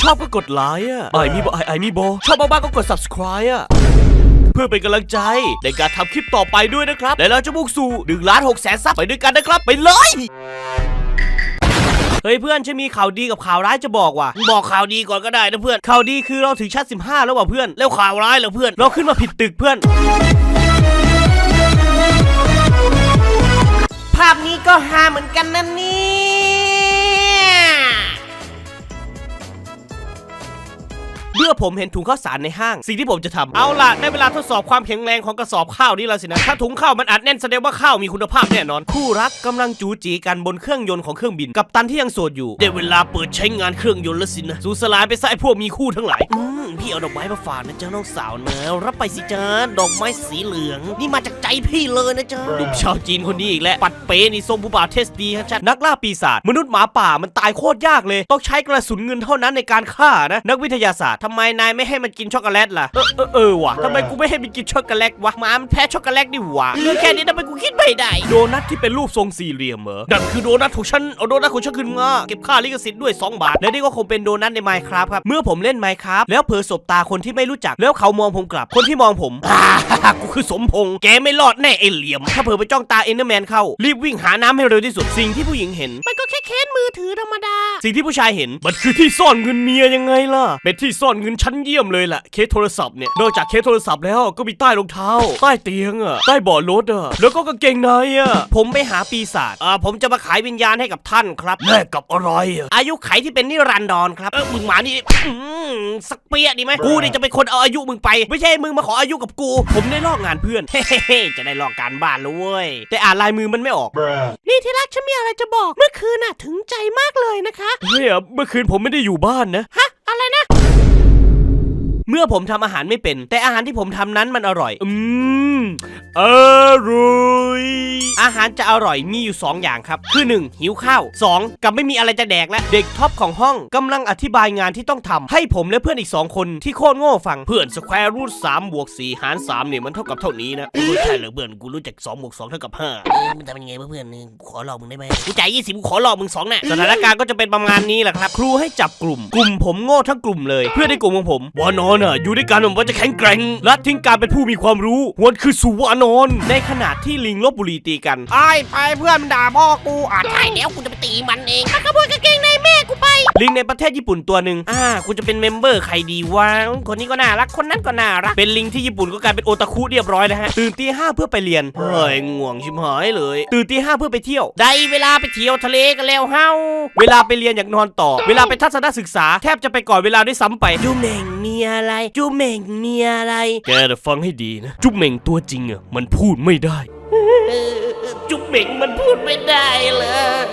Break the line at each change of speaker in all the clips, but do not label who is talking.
ชอบก็กดไลค์อะไอมีบอไอไอมีบอชอบมากๆก็กด subscribe อะเพื่อเป็นกำลังใจในการทำคลิปต่อไปด้วยนะครับและเราจะมุ่งสู่1ล้าน6แสนซับไปด้วยกันนะครับ ไปเลยเฮ้ยเพื่อนฉันมีข่าวดีกับข่าวร้ายจะบอกว่ะมึงบอกข่าวดีก่อนก็ได้นะเพื่อนข่าวดีคือเราถึงชั้น15 แล้วว่ะเพื่อนแล้วข่าวร้ายเหรอเพื่อน เราขึ้นมาผิดตึกเพื่อน
ภาพนี้ก็ฮาเหมือนกันนะเนี่
เมื่อผมเห็นถุงข้าวสารในห้าง สิ่งที่ผมจะทำเอาล่ะได้เวลาทดสอบความแข็งแรงของกระสอบข้าวนี่แล้วสินะถ้าถุงข้าวมันอัดแน่นแสดงว่าข้าวมีคุณภาพแน่นอน คู่รักกำลังจูจีกันบนเครื่องยนต์ของเครื่องบินกับตันที่ยังโสดอยู่ได้เวลาเปิดใช้งานเครื่องยนต์แล้วสินะสูสลายไปซะไอ้พวกมีคู่ทั้งหลายอืมพี่เอาดอกไม้มาฝากนะจ๊ะน้องสาวนะรับไปสิจ๊ะดอกไม้สีเหลือง นี่มาจากใจพี่เลยนะจ๊ะหนุ่มชาวจีนคนนี้อีกแล้วปัดเป๋นี่ทรงผู้บ่าวเทสดีฮะชัดนักล่าปีศาจมนุษย์หมาป่ามันตายโคตรยากเลย ต้องใช้กระสุนเงินเท่านั้นในการฆ่านะ นักวิทยาศาสตร์ทำไมนายไม่ให้มันกินช็อกโกแลตล่ะ เออเออเออว่ะทำไมกูไม่ให้มันกินช็อกโกแลตวะหมามันแพ้ช็อกโกแลตนี่หว่าเรื่องแค่นี้ทำไมกูคิดไม่ได้ โดนัทที่เป็นรูปทรงสี่เหลี่ยมเหรอนั่นคือโดนัทของฉัน เอาโดนัทของฉันขึ้นมา เก็บค่าลิขสิทธิ์ด้วย 2 บาท และนี่ก็คงเป็นโดนัทใน Minecraft ครับ เมื่อผมเล่น Minecraft แล้วเผลอสบตาคนที่ไม่รู้จัก แล้วเขามองผมกลับ คนที่มองผมอ่ากูคือสมพงษ์แกไม่รอดแน่ไอเหลี่ยม ถ้าเผลอไปจ้องตาเอนเดอร์แมนเข้า รีบวิ่งหาน้ำให้เร็วที่สุด สิ่งที่ผู้หญิงเห็น
มันก็แค่เคสมือถือธรรมดา
สิ่งที่ผู้ชายเห็น มันคือที่ซ่อนเงินเมียยังไงล่ะ เป็นที่ซ่อนเงินชั้นเยี่ยมเลยแหละเคสโทรศัพท์เนี่ยนอกจากเคสโทรศัพท์แล้วก็มีใต้รองเท้า ใต้เตียงอะใต้เบาะรถอะแล้วก็กางเกงในอะผมไปหาปีศาจอ่าผมจะมาขายวิญญาณให้กับท่านครับแลกกับอะไรอะอายุไขที่เป็นนิรันดรครับเออมึงมานี่อืมสักเปียดีไหมกูนี่จะเป็นคนเอาอายุมึงไป ไม่ใช่มึงมาขออายุกับกู ผมได้ลอกงานเพื่อนเฮ้ๆจะได้ลอกการบ้านแล้วเว้ยแต่อ่านลายมือมันไม่ออก
นี่ที่รักฉันมีอะไรจะบอก เมื่อคืนน่ะถึงใจมากเลยนะคะ
เฮ้ยอะเมื่อคืนผมไม่ได้อยู่บ้านนะ
ฮะ อะไรนะ
เมื่อผมทำอาหารไม่เป็น แต่อาหารที่ผมทำนั้นมันอร่อย อืมอร่อย อาหารจะอร่อยมีอยู่ 2 อย่างครับ คือ 1. หิวข้าว 2. กับไม่มีอะไรจะแดกแล้วเด็กท็อปของห้องกำลังอธิบายงานที่ต้องทำให้ผมและเพื่อนอีก 2 คนที่โคตรโง่ฟังเพื่อนสแควร์รูทสามบวกสี่หารสามเนี่ยมันเท่ากับเท่านี้นะกูใช่เหรอเพื่อนกูรู้จัก2บวก2เท่ากับ5
เออมันทำยังไงวะเพื่อนนี่กูขอหลอกมึงได้ไหมกูจ่ายยี่สิบกูขอหลอกมึงสองน่ะ
สถานการณ์ก็จะเป็นประมาณนี้แหละครับ ครูให้จับกลุ่ม กลุ่มผมโง่ทั้งกลุ่มเลยเพื่อนในกลุ่มของผมวานอนอะอยู่ด้วยกันผมว่าจะแข็งแกร่งและทิ้งการเป็นผู้มีความรู้วันคือสุวานอนในขณะที่ลิงลบบุรีตีกัน
ไอ้ไปเพื่อนมันด่าพ่อกูอะใช่แล้วกูจะไปตีมันเองมันขโมยกางเกงในแม่กูไป
ลิงในประเทศญี่ปุ่นตัวหนึ่งอ่ากูจะเป็นเมมเบอร์ใครดีวะคนนี้ก็น่ารักคนนั้นก็น่ารักเป็นลิงที่ญี่ปุ่นก็กลายเป็นโอตาคุเรียบร้อยนะฮะตื่นตีห้าเพื่อไปเรียนเฮ้ยง่วงชิบหายเลย ตื่นตีห้าเพื่อไปเที่ยว
ได้เวลาไปเที่ยวทะเลกันแล้วเฮา
เวลาไปเรียนอยากนอนต่อ เวลาไปทัศนศึกษาแทบจะไปก่อนเวลาด้วยซ้ำไป
จูเหม่งมีอะไรจูเหม่งมีอะไร
แกแต่ฟังให้ดีนะจุ๊บเหม่งตัวจริงอะมันพูดไม่ได้
เออ จุ๊บเหม่งมันพูดไม่ได้เลย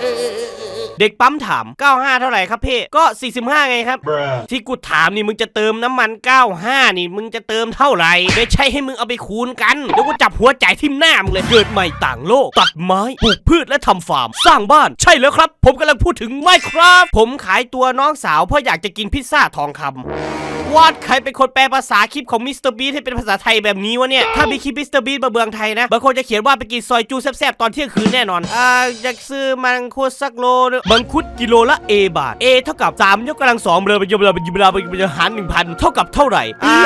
เด็กปั๊มถาม 95 เท่าไหร่ครับพี่ ก็ 45 ไงครับที่กูถามนี่มึงจะเติมน้ำมัน 95 นี่มึงจะเติมเท่าไหร่ไม่ใช่ให้มึงเอาไปคูณกันเดี๋ยวกูจับหัวใจายทิ่มหน้ามึงเลย เกิดใหม่ต่างโลก ตัดไม้ปลูกพืชและทำฟาร์ม สร้างบ้านใช่แล้วครับ ผมกำลังพูดถึงไมครับ ผมขายตัวน้องสาวเพราะอยากจะกินพิซซ่าทองคำ วาดใครเป็นคนแปลภาษาคลิปของมิสเตอร์บีให้เป็นภาษาไทยแบบนี้วะเนี่ย ถ้ามีคลิปมิสเตอร์บีมาเบืองไทยนะ บางคนจะเขียนว่าไปกินซอยจูแซ่บๆ ตอนเที่ยงคืนแน่นอน อ่าอยากซื้อมังคุดสักโลนึงมังคุดกิโลละ A บาท A เท่ากับ3ยกกำลังสองเบลอไปยบเบลอไปยิบเบลอไปยิบเบลอหารหนึ่งพันเท่ากับเท่าไหร่อ่า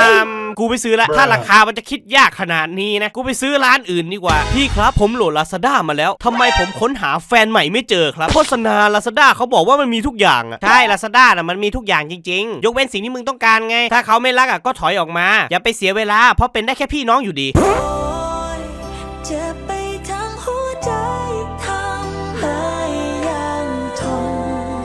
กูไปซื้อละ ถ้าราคามันจะคิดยากขนาดนี้นะ กูไปซื้อร้านอื่นดีกว่า พี่ครับผมโหลด Lazada มาแล้วทำไมผมค้นหาแฟนใหม่ไม่เจอครับ โฆษณา Lazada เขาบอกว่ามันมีทุกอย่างอะใช่ Lazada น่ะมันมีทุกอย่างจริง ๆ ยกเว้นสิ่งที่มึงต้องการไง ถ้าเขาไม่รักอะก็ถอยออกมา อย่าไปเสียเวลา เพราะเป็นได้แค่พี่น้องอยู่ดี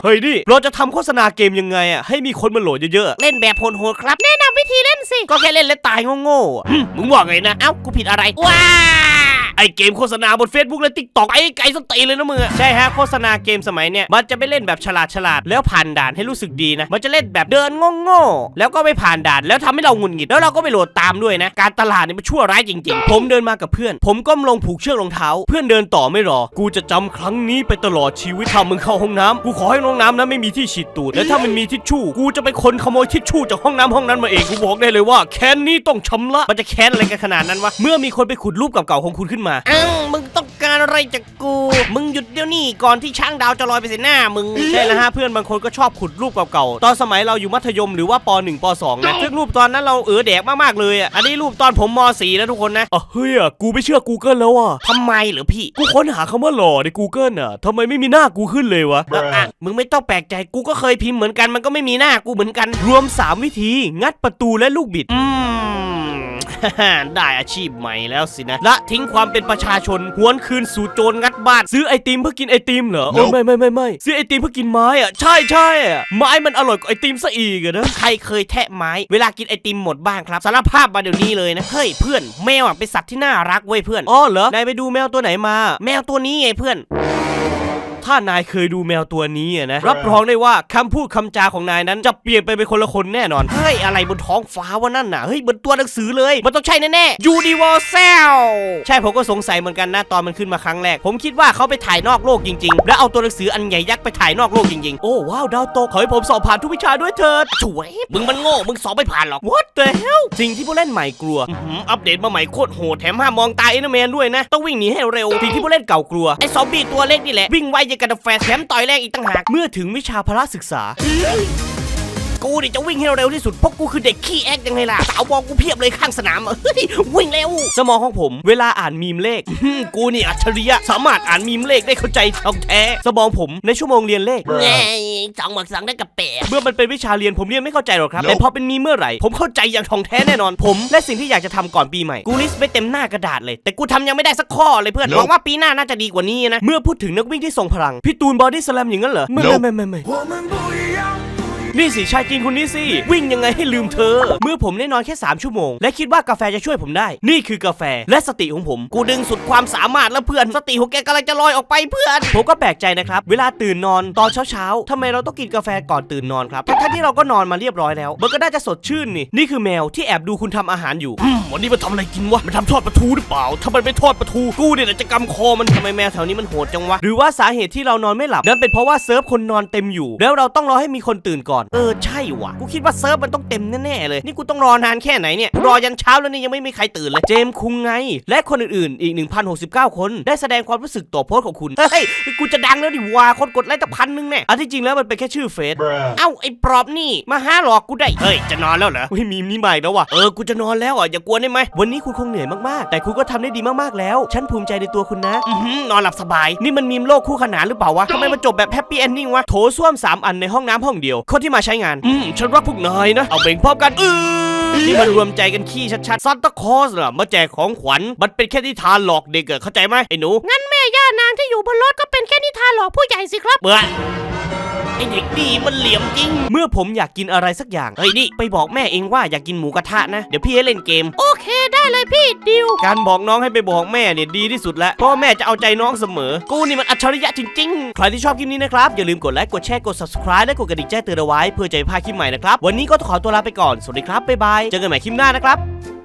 ฮ้ยนี่เราจะทำโฆษณาเกมยังไงอะให้มีคนมาโหลดเยอะๆอะ
เล่นแบบโหดๆครับ แนะนำวิธีเล่นสิ
ก็แค่เล่นและตายโง่ๆอะ หึมึงว่าไงนะ
เอ้า กูผิดอะไร ว้า
ไอเกมโฆษณาบน Facebook และ TikTok ไอ้ไก่สตีเลยนะมึงอะใช่ฮะโฆษณาเกมสมัยเนี้ยมันจะไม่เล่นแบบฉลาดฉลาดแล้วผ่านด่านให้รู้สึกดีนะ มันจะเล่นแบบเดินโง่แล้วก็ไม่ผ่านด่านแล้วทำให้เราหงุดหงิดแล้วเราก็ไปโหลดตามด้วยนะ การตลาดเนี่ยมันชั่วร้ายจริง ๆ ผมเดินมากับเพื่อน ผมก้มลงผูกเชือกรองเท้า เพื่อนเดินต่อไม่รอ กูจะจำครั้งนี้ไปตลอดชีวิตถ้ามึงเข้าห้องน้ำกูขอให้ห้องน้ำนั้นไม่มีที่ฉีดตูดและถ้ามันมีทิชชู่กูจะเป็นคนขโมยทิชชู่จากห้องน้ำห้องนั้นมาเองกูบอกได้เลยว่าแค้นนี้ต้องชำระมันจะแค้นอะไรกันขนาดนั้นวะเมื่อมีคนไปขุดรูปเก่าๆของคุณขึ้นมามา
อ้าวมึงต้องการอะไรจากกู มึงหยุดเดี๋ยวนี้ก่อนที่ช้างดาวจะลอยไปใส่หน้ามึง
ใช่แล้วฮะเพื่อนบางคนก็ชอบขุดรูปเก่าๆ ตอนสมัยเราอยู่มัธยมหรือว่าป .1 ป .2 นะซึ่งรูปตอนนั้นเราเออแดกมากๆเลยอะอันนี้รูปตอนผมม .4 นะทุกคนนะอ๋อเฮ้ยอะกูไม่เชื่อ Google แล้วอะ
ทำไมเหรือพี่
กูค้นหาคำว่าหล่อใน Google อะทำไมไม่มีหน้ากูขึ้นเลยวะ
อะอะมึงไม่ต้องแปลกใจกูก็เคยพิมพ์เหมือนกันมันก็ไม่มีหน้ากูเหมือนกัน
รวม 3 วิธี งัดประตูและลูกบิด
อืม
ได้อาชีพใหม่แล้วสินะ ละทิ้งความเป็นประชาชน หวนคืนสู่โจรงัดบ้าน ซื้อไอติมเพื่อกินไอติมเหรอ โอ้ไม่ไม่ไม่ไม่ซื้อไอติมเพื่อกินไม้อะใช่ใช่อะไม้มันอร่อยกว่าไอติมซะอีกอะนะ
ใครเคยแทะไม้ เวลากินไอติมหมดบ้างครับสารภาพมาเดี๋ยวนี้เลยนะเฮ้ยเพื่อนแมวอะเป็นสัตว์ที่น่ารักเว้ยเพื่อน
อ๋อเหรอนายไปดูแมวตัวไหนมา
แมวตัวนี้ไงเพื่อน
ถ้านายเคยดูแมวตัวนี้อะนะรับรองได้ว่าคำพูดคำจาของนายนั้นจะเปลี่ยนไปเป็นคนละคนแน่นอน
เฮ้ยอะไรบนท้องฟ้าวะนั่นน่ะเฮ้ยบนตัวหนังสือเลยมันต้องใช่แน่ๆ Universal
ใช่ผมก็สงสัยเหมือนกันนะตอนมันขึ้นมาครั้งแรก ผมคิดว่าเขาไปถ่ายนอกโลกจริงๆ แล้วเอาตัวหนังสืออันใหญ่ยักษ์ไปถ่ายนอกโลกจริงๆ โอ้ว้าวดาวตกขอให้ผมสอบผ่านทุกวิชาด้วยเถิด
ช่วยมึงมันโง่มึงสอบไม่ผ่านหรอก
What the hell สิ่งที่ผู้เล่นใหม่กลัว
อื้อหืออัปเดตมาใหม่โคตรโหด
แถมห้ามมองตาเอ็นเมนด้วยนะต้องวิ่งหนีให้เร็วสิ่งที่ผู้เล่นเก่ากลัว
ไอ้ซอมบี้ตัวเล็กนี่แหละวิ่งไวยังกับแฟร์แถมต่อยแรงอีกต่างหาก
เมื่อถึงวิชาพละศึกษา
กูนี่จะวิ่งให้เร็วที่สุดเพราะกูคือเด็กขี้แอกยังไงล่ะสาวมองกูเพียบเลยข้างสนามเฮ้ยวิ่งเร็ว
สมองของผมเวลาอ่านมีมเลข
อืมกูนี่อัจฉริยะ
สามารถอ่านมีมเลขได้เข้าใจท่องแท้สมองผมในชั่วโมงเรียนเลข
ไงสองหมักสังได้กับแปะ
เมื่อมันเป็นวิชาเรียนผมเรียนไม่เข้าใจหรอกครับแต่พอเป็นมีมเมื่อไหร่ ผมเข้าใจอย่างท่องแท้แน่นอนผม และสิ่งที่อยากจะทำก่อนปีใหม่
กูลิสต์ไม่เต็มหน้ากระดาษเลย แต่กูทำยังไม่ได้สักข้อเลยเพื่อนหวังว่าปีหน้าน่าจะดีกว่านี้นะ
เมื่อพูดถึงนักวิ่งที่ทรงพลังพี่ตูนบอดี้สแลมอย่างนั้นเหรอไม่ไม่ไม่ไม่ไม่ นี่สิชายจีนคนนี้สิ วิ่งยังไงให้ลืมเธอ เมื่อผมได้นอนแค่ 3 ชั่วโมง และคิดว่ากาแฟจะช่วยผมได้ นี่คือกาแฟและสติของผม
กูดึงสุดความสามารถแล้วเพื่อน สติของแกกำลังจะลอยออกไปเพื่อน
ผมก็แปลกใจนะครับ เวลาตื่นนอนตอนเช้าๆทำไมเราต้องกินกาแฟก่อนตื่นนอนครับทั้งๆที่เราก็นอนมาเรียบร้อยแล้ว มันก็น่าจะสดชื่นนี่ นี่คือแมวที่แอบดูคุณทำอาหารอยู่
อืมวันนี้มันทำอะไรกินวะ มันทำทอดปลาทูหรือเปล่า ถ้ามันไม่ทอดปลาทูกูเนี่ยจะกำคอมันทำไมแมวแถวนี้มันโหดจังวะ
หรือว่าสาเหตุที่เรานอนไม่หลับ นั่นเป็นเพราะว่าเซิร์ฟคนนอนเต็มอยู่ แล้วเราต้องรอให้มีคนตื่นก่อน
เออใช่ว่ะกูคิดว่าเซิร์ฟมันต้องเต็มแน่ๆเลยนี่กูต้องรอนานแค่ไหนเนี่ยกูรอยันเช้าแล้วนี่ยังไม่มีใครตื่นเลย
เจมส์คุงไง และคนอื่นๆอีก 1,069 คนได้แสดงความรู้สึกต่อโพสต์ของคุณ
เฮ้ยกูจะดังแล้วดิว่าคนกดไลค์ตั้งพันหนึงแน่
อันที่จริงแล้วมันเป็นแค่ชื่อเฟซ
เอ้าไอ้ปลอบนี่มาหาหลอกกูได้เฮ้ยจะนอนแล้วเหรอ
เฮ้ยมีมนี้ใหม่แล้วว่ะ
เออกูจะนอนแล้วอะอย่ากวนได้ไหม
วันนี้คุณคงเหนื่อยมากๆ แต่คุณก็ทำได้ดีมากๆแล้ว ฉันภูมิใจในตัวคุณนะ
อือหือนอนหลับสบาย
นี่มันมีมโลกคู่ขนานหรือเปล่าวะทำไมมันจบแบบแฮปปี้เอนดิ้งวะโถส้วม3อันในห้องน้ำห้องเดียวคนที่มาใช้งาน
อืมฉันรักพวกนายนะ
เอาเบ่งพร้อมกันอือนี่มันรวมใจกันขี้ชัดๆซันตาคลอสเหรอมาแจกของขวัญ มันเป็นแค่ที่ทานหลอกเด็กอะเข้าใจไหมไอ้หนู
งั้นแม่ย่านางที่อยู่บนรถก็เป็นแค่นิทานหลอกผู้ใหญ่สิครับ
เบื่อ
ไอ้เด็กดีมันเหลี่ยมจริง
เมื่อผมอยากกินอะไรสักอย่าง เฮ้ยนี่ ไปบอกแม่เองว่าอยากกินหมูกระทะนะ เดี๋ยวพี่ให้เล่นเกม
โอ เคได้เลยพี่ดิว
การบอกน้องให้ไปบอกแม่เนี่ยดีที่สุดแล้วเพราะว่าแม่จะเอาใจน้องเสมอ กูนี่มันอัจฉริยะจริงๆ ใครที่ชอบคลิปนี้นะครับ อย่าลืมกดไลค์กดแชร์กด subscribe และกดกระดิ่งแจ้งเตือนเอาไว้เพื่อจะไม่พลาดคลิปใหม่นะครับ วันนี้ก็ต้องขอตัวลาไปก่อน สวัสดีครับบ๊ายบายเจอกันใหม่คลิปหน้านะครับ